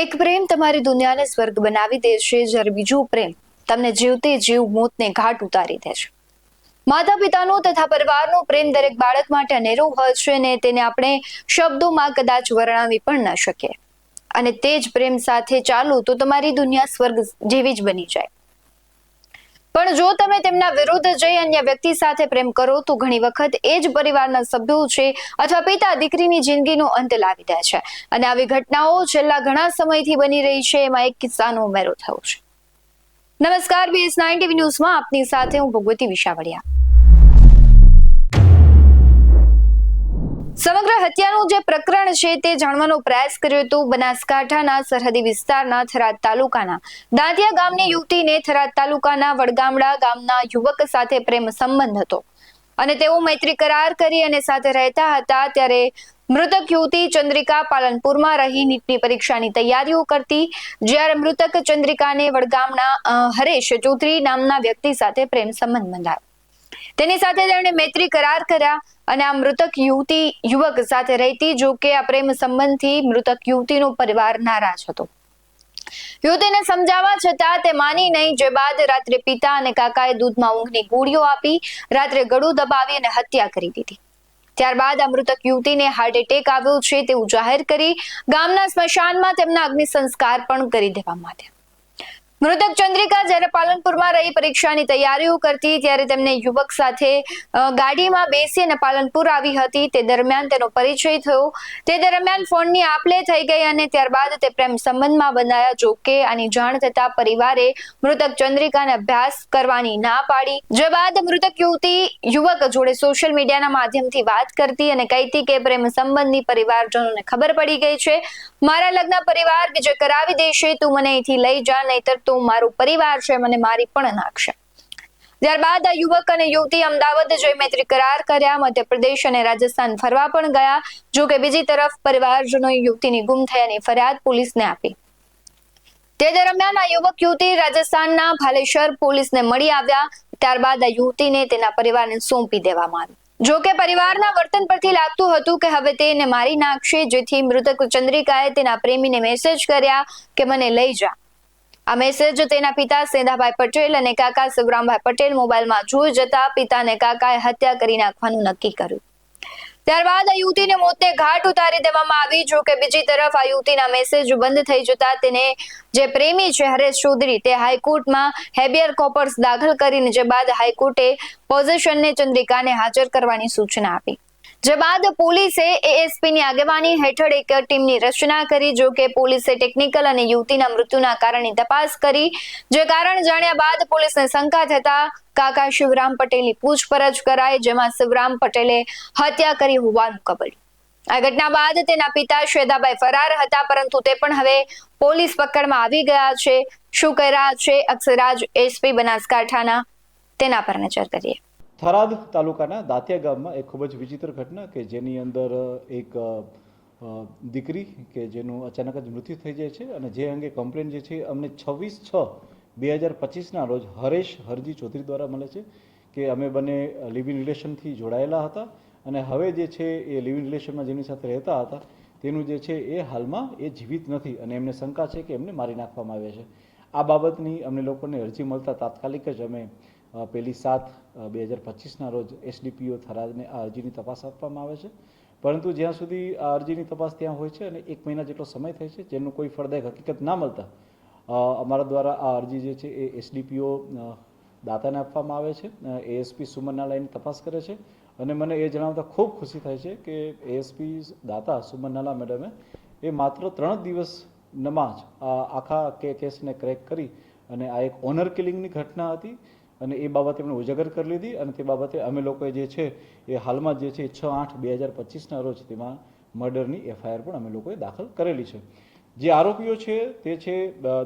એક પ્રેમ તમારી દુનિયાને સ્વર્ગ બનાવી દે જ્યારે બીજું પ્રેમ તમને જીવતે જીવ મોતને ઘાટ ઉતારી દે છે. માતા પિતાનો તથા પરિવારનો પ્રેમ દરેક બાળક માટે અનેરો હોય છે અને તેને આપણે શબ્દોમાં કદાચ વર્ણવી પણ ન શકીએ. અને તે જ પ્રેમ સાથે ચાલો તો તમારી દુનિયા સ્વર્ગ જેવી જ બની જાય. પણ જો તમે તેમના વિરુદ્ધ જઈ અન્ય વ્યક્તિ સાથે પ્રેમ કરો, તો ઘણી વખત એ જ પરિવારના સભ્યો છે અથવા પિતા દીકરીની જિંદગીનો અંત લાવી દે છે. અને આવી ઘટનાઓ છેલ્લા ઘણા સમયથી બની રહી છે, એમાં એક કિસ્સાનો ઉમેરો થયો છે. નમસ્કાર બીએસ નાઇન ટીવી ન્યૂઝમાં આપની સાથે હું ભગવતી વિશાવડિયા. સમગ્ર હત્યાનું જે પ્રકરણ છે તે જાણવાનો પ્રયાસ કર્યો હતો બનાસકાંઠાના સરહદી વિસ્તારના થરાદ તાલુકાના. દાંતિયા ગામની યુવતીને થરાદ તાલુકાના વડગામડા ગામના યુવક સાથે પ્રેમ સંબંધ હતો. અને તેઓ મૈત્રી કરાર કરી અને સાથે રહેતા હતા ત્યારે મૃતક યુવતી ચંદ્રિકા પાલનપુરમાં રહી, નીટની પરીક્ષાની તૈયારીઓ કરતી. જ્યારે મૃતક ચંદ્રિકાને વડગામના હરેશ ચૌધરી નામના વ્યક્તિ સાથે પ્રેમ સંબંધ બંધાયો. તેની સાથે તેમણે મૈત્રી કરાર કર્યા અને આ મૃતક યુવતી યુવક સાથે રહેતી, જો કે આ પ્રેમ સંબંધથી મૃતક યુવતીનો પરિવાર નારાજ હતો. યુવતીને સમજાવવા છતાં તે માની નહીં. જે બાદ રાત્રે પિતા અને કાકાએ દૂધમાં ઊંઘની ગોળીઓ આપી, રાત્રે ગળું દબાવી અને હત્યા કરી દીધી. ત્યારબાદ આ મૃતક યુવતીને હાર્ટ એટેક આવ્યો છે તેવું જાહેર કરી ગામના સ્મશાનમાં તેમના અગ્નિ સંસ્કાર પણ કરી દેવામાં આવ્યા. મૃતક ચંદ્રિકા જ્યારે પાલનપુરમાં રહી પરીક્ષાની તૈયારીઓ કરતી, ત્યારે તેમને યુવક સાથે ગાડીમાં બેસી અને પાલનપુર આવી હતી. તે દરમિયાન તેનો પરિચય થયો. તે દરમિયાન ફોનની આપલે થઈ ગઈ અને ત્યારબાદ તે પ્રેમ સંબંધમાં બંધાયા. જો કે, આની જાણ થતા પરિવારે મૃતક ચંદ્રિકાને અભ્યાસ કરવાની ના પાડી. જે બાદ મૃતક યુવતી, યુવક જોડે સોશિયલ મીડિયાના માધ્યમથી વાત કરતી અને કહેતી કે, પ્રેમ સંબંધની પરિવારજનોને ખબર પડી ગઈ છે. મારા લગ્ન પરિવાર બીજે કરાવી દેશે, તું મને અહીંથી લઈ જા, નહીતર તું મારો પરિવાર છે, મને મારી પણ નાખશે ત્યારબાદ આ યુવક અને યુવતી અમદાવાદ જઈ મૈત્રી કરાર કર્યા, મધ્યપ્રદેશ અને રાજસ્થાન ફરવા પણ ગયા, જો કે બીજી તરફ પરિવારજનો યુવતીની ગુમ થયાની ફરિયાદ પોલીસને આપી. તે દરમિયાન આ યુવક યુવતી રાજસ્થાનના ભાલેશ્વર પોલીસને મળી આવ્યા, ત્યારબાદ આ યુવતીને તેના પરિવારને સોંપી દેવામાં આવી. જો કે પરિવારના વર્તન પરથી લાગતું હતું કે હવે તેને મારી નાખશે, જેથી મૃતક ચંદ્રિકાએ તેના પ્રેમીને મેસેજ કર્યા કે મને લઈ જા. આ મેસેજ તેના પિતા સેંધાભાઈ પટેલ અને કાકા શિવરામભાઈ પટેલ મોબાઈલમાં જોઈ જતા પિતા અને કાકાએ હત્યા કરી નાખવાનું નક્કી કર્યું. ત્યારબાદ આ યુવતીને મોતને ઘાટ ઉતારી દેવામાં આવી, જો કે બીજી તરફ આ યુવતીના મેસેજ બંધ થઈ જતા તેને જે પ્રેમી છે હરેશ ચૌધરી તે હાઈકોર્ટમાં હેબિયર કોપર્સ દાખલ કરીને જે બાદ હાઈકોર્ટે પોઝિશનને ચંદ્રિકાને હાજર કરવાની સૂચના આપી. જે બાદ પોલીસે એએસપી ની આગેવાની હેઠળ એક ટીમની રચના કરી, જો કે પોલીસે ટેકનિકલ અને યુવતીના મૃત્યુના કારણની તપાસ કરી. જે કારણ જાણ્યા બાદ પોલીસને શંકા થતા કાકા શિવરામ પટેલની પૂછપરછ કરાઈ, જેમાં શિવરામ પટેલે હત્યા કરી હોવાનું કબલ્યું આ ઘટના બાદ તેના પિતા શ્વેતાભાઈ ફરાર હતા, પરંતુ તે પણ હવે પોલીસ પકડમાં આવી ગયા છે. શું કહી રહ્યા છે અક્ષરાજ એસપી બનાસકાંઠાના. તેના પર નજર કરીએ. થરાદ તાલુકાના દાંતિયા ગામમાં એક ખૂબ જ વિચિત્ર ઘટના કે જેની અંદર એક દીકરી કે જેનું અચાનક જ મૃત્યુ થઈ જાય છે અને જે અંગે કમ્પ્લેન જે છે અમને છવ્વીસ છ બે હજાર પચીસના રોજ હરેશ હરજી ચૌધરી દ્વારા મળે છે કે અમે બંને લિવિંગ રિલેશનથી જોડાયેલા હતા અને હવે જે છે એ લિવિંગ રિલેશનમાં જેની સાથે રહેતા હતા તેનું જે છે એ હાલમાં એ જીવિત નથી અને એમને શંકા છે કે એમને મારી નાખવામાં આવ્યા છે. આ બાબતની અમને લોકોને અરજી મળતા તાત્કાલિક જ અમે પહેલી સાત બે હજાર પચીસના રોજ એસડીપીઓ થરાદને આ અરજીની તપાસ આપવામાં આવે છે. પરંતુ જ્યાં સુધી આ અરજીની તપાસ ત્યાં હોય છે અને એક મહિના જેટલો સમય થાય છે, જેનું કોઈ ફળદાયક હકીકત ના મળતા અમારા દ્વારા આ અરજી જે છે એ એસડીપીઓ દાતાને આપવામાં આવે છે. એએસપી સુમનનાલાયની તપાસ કરે છે. અને મને એ જણાવતા ખૂબ ખુશી થાય છે કે એએસપી દાતા સુમનનાલા મેડમે એ માત્ર ત્રણ જ દિવસમાં જ આખા કે કેસને ક્રેક કરી અને આ એક ઓનર કિલિંગની ઘટના હતી. અને એ બાબતે એમણે ઉજાગર કરી લીધી અને તે બાબતે અમે લોકોએ જે છે એ હાલમાં જે છે છ આઠ બે હજાર પચીસના રોજ તેમાં મર્ડરની એફઆઈઆર પણ અમે લોકોએ દાખલ કરેલી છે. જે આરોપીઓ છે તે છે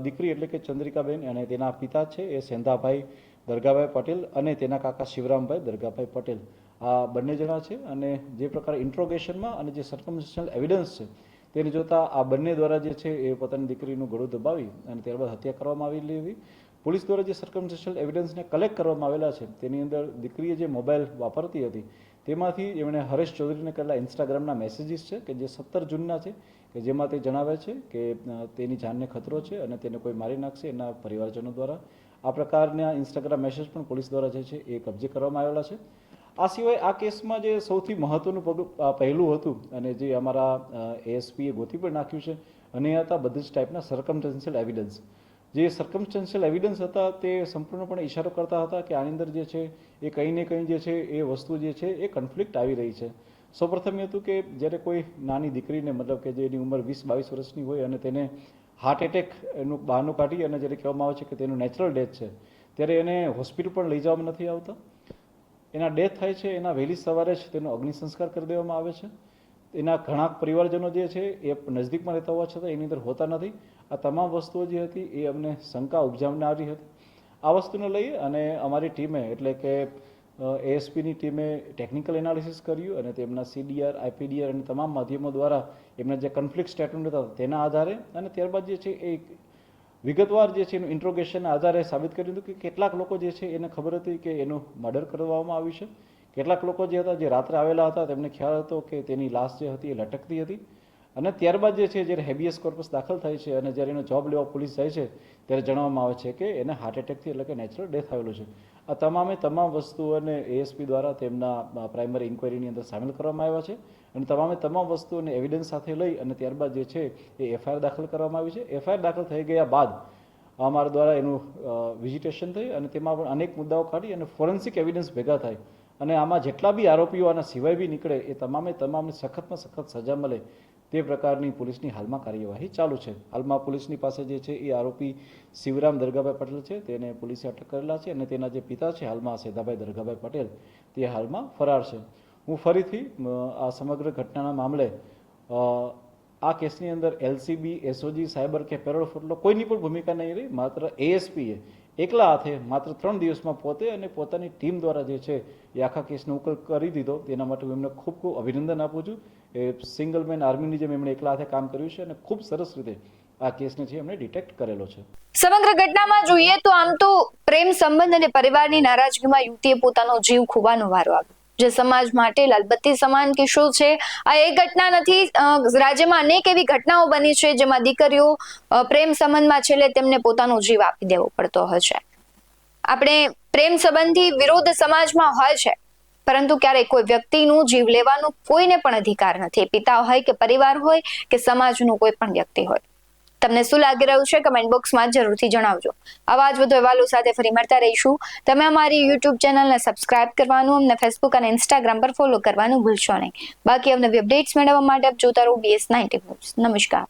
દીકરી એટલે કે ચંદ્રિકાબેન અને તેના પિતા છે એ સેંધાભાઈ દરગાભાઈ પટેલ અને તેના કાકા શિવરામભાઈ દરગાભાઈ પટેલ. આ બંને જણા છે અને જે પ્રકારે ઇન્ટ્રોગેશનમાં અને જે સર્કમસ્ટન્શિયલ એવિડન્સ છે તેને જોતાં આ બંને દ્વારા જે છે એ પોતાની દીકરીનું ગળું દબાવી અને ત્યારબાદ હત્યા કરવામાં આવેલી હતી. પોલીસ દ્વારા જે સર્કમસ્ટન્શિયલ એવિડન્સને કલેક્ટ કરવામાં આવેલા છે, તેની અંદર દીકરીએ જે મોબાઈલ વાપરતી હતી, તેમાંથી એમણે હરેશ ચૌધરીને કરેલા ઇન્સ્ટાગ્રામના મેસેજીસ છે કે જે સત્તર જૂનના છે, કે જેમાં તે જણાવે છે કે તેની જાનને ખતરો છે અને તેને કોઈ મારી નાખશે એના પરિવારજનો દ્વારા. આ પ્રકારના ઇન્સ્ટાગ્રામ મેસેજ પણ પોલીસ દ્વારા જે છે એ કબજે કરવામાં આવેલા છે. આ સિવાય આ કેસમાં જે સૌથી મહત્વનું પહેલું હતું અને જે અમારા એએસપીએ ગોતી પણ નાખ્યું છે, અને હતા બધી જ ટાઈપના સરકમટેન્શિયલ એવિડન્સ જે સર્કમસ્ટન્શિયલ એવિડન્સ હતા, તે સંપૂર્ણપણે ઇશારો કરતા હતા કે આની અંદર જે છે, એ કંઈ ને કંઈ જે છે, એ વસ્તુ જે છે, એ કન્ફ્લિક્ટ આવી રહી છે. સૌપ્રથમ એ હતું કે જ્યારે કોઈ નાની દીકરીને મતલબ કે જેની ઉંમર વીસ બાવીસ વર્ષની હોય અને તેને હાર્ટ એટેક એનું બહારનું કાઢી અને જ્યારે કહેવામાં આવે છે કે તેનું નેચરલ ડેથ છે, ત્યારે એને હોસ્પિટલ પણ લઈ જવામાં નથી આવતા. એના ડેથ થાય છે, એના વહેલી સવારે જ તેનો અગ્નિ સંસ્કાર કરી દેવામાં આવે છે. એના ઘણા પરિવારજનો જે છે એ નજદીકમાં રહેતા હોવા છતાં એની અંદર હોતા નથી. આ તમામ વસ્તુઓ જે હતી એ અમને શંકા ઉપજાવનારી હતી. આ વસ્તુને લઈ અને અમારી ટીમે, એટલે કે એએસપીની ટીમે ટેકનિકલ એનાલિસિસ કર્યું અને તેમના સીડીઆર આઈપીડીઆર અને તમામ માધ્યમો દ્વારા એમના જે કન્ફ્લિક્ટ સ્ટેટમેન્ટ હતા તેના આધારે અને ત્યારબાદ જે છે એ વિગતવાર જે છે એનું ઇન્ટ્રોગેશનના આધારે સાબિત કર્યું હતું કે કેટલાક લોકો જે છે એને ખબર હતી કે એનું મર્ડર કરવામાં આવ્યું છે. કેટલાક લોકો જે હતા, જે રાત્રે આવેલા હતા, તેમને ખ્યાલ હતો કે તેની લાશ જે હતી એ લટકતી હતી. અને ત્યારબાદ જે છે, જ્યારે હેબિયસ કોર્પસ દાખલ થાય છે અને જ્યારે એનો જોબ લેવા પોલીસ જાય છે, ત્યારે જણાવવામાં આવે છે કે એને હાર્ટ એટેકથી એટલે કે નેચરલ ડેથ આવેલું છે. આ તમામે તમામ વસ્તુઓને એએસપી દ્વારા તેમના પ્રાઇમરી ઇન્કવાયરીની અંદર સામેલ કરવામાં આવ્યા છે અને તમામે તમામ વસ્તુઓને એવિડન્સ સાથે લઈ અને ત્યારબાદ જે છે, એ એફઆઈઆર દાખલ કરવામાં આવી છે. એફઆઈઆર દાખલ થઈ ગયા બાદ અમારા દ્વારા એનું વિઝિટેશન થઈ અને તેમાં પણ અનેક મુદ્દાઓ કાઢી અને ફોરેન્સિક એવિડન્સ ભેગા થાય. અને આમાં જેટલા બી આરોપીઓ આના સિવાય બી નીકળે એ તમામે તમામને સખતમાં સખત સજા મળે તે પ્રકારની પોલીસની હાલમાં કાર્યવાહી ચાલુ છે. હાલમાં પોલીસની પાસે જે છે એ આરોપી શિવરામ દરગાભાઈ પટેલ છે. તેને પોલીસે અટક કરેલા છે અને તેના જે પિતા છે હાલમાં સેદાભાઈ દરગાભાઈ પટેલ તે હાલમાં ફરાર છે. હું ફરીથી આ સમગ્ર ઘટનાના મામલે આ કેસની અંદર એલસીબી, એસઓજી, સાયબર કે પેરોલ ફોટલો કોઈની પણ ભૂમિકા નહીં રહી. માત્ર એએસપીએ એકલા હાથે માત્ર ત્રણ દિવસમાં પોતે અને પોતાની ટીમ દ્વારા જે છે એ આખા કેસનો ઉકેલ કરી દીધો. તેના માટે હું એમને ખૂબ ખૂબ અભિનંદન આપું છું. એ સિંગલ મેન આર્મીની જેમ એમણે એકલા હાથે કામ કર્યું છે અને ખૂબ સરસ રીતે આ કેસને છે એમણે ડિટેક્ટ કરેલો છે. સમગ્ર ઘટનામાં જોઈએ તો આમ તો પ્રેમ સંબંધ અને પરિવારની નારાજગીમાં યુવતીએ પોતાનો જીવ ખોવાનો વારો આવ્યો જે સમાજ માટે લાલબત્તી સમાન કિસ્સો છે. આ એક ઘટના નથી રાજ્યમાં અનેક એવી ઘટનાઓ બની છે જેમાં દીકરીઓ પ્રેમ સંબંધમાં છેલ્લે તેમને પોતાનો જીવ આપી દેવો પડતો હોય છે. આપણે પ્રેમ સંબંધી વિરોધ સમાજમાં હોય છે, પરંતુ ક્યારેય કોઈ વ્યક્તિનું જીવ લેવાનો કોઈને પણ અધિકાર નથી. પિતા હોય કે પરિવાર હોય કે સમાજનું કોઈ પણ વ્યક્તિ હોય. તમને શું લાગી રહ્યું છે કમેન્ટ બોક્સમાં જરૂરથી જણાવજો. આવા જ વધુ અહેવાલો સાથે ફરી મળતા રહીશું. તમે અમારી યુટ્યુબ ચેનલને સબસ્ક્રાઇબ કરવાનું, અમને ફેસબુક અને ઇન્સ્ટાગ્રામ પર ફોલો કરવાનું ભૂલશો નહીં. બાકી અમને અપડેટ્સ મેળવવા માટે આપ જોતા રહો બીએસ નાઇન્ટી નમસ્કાર.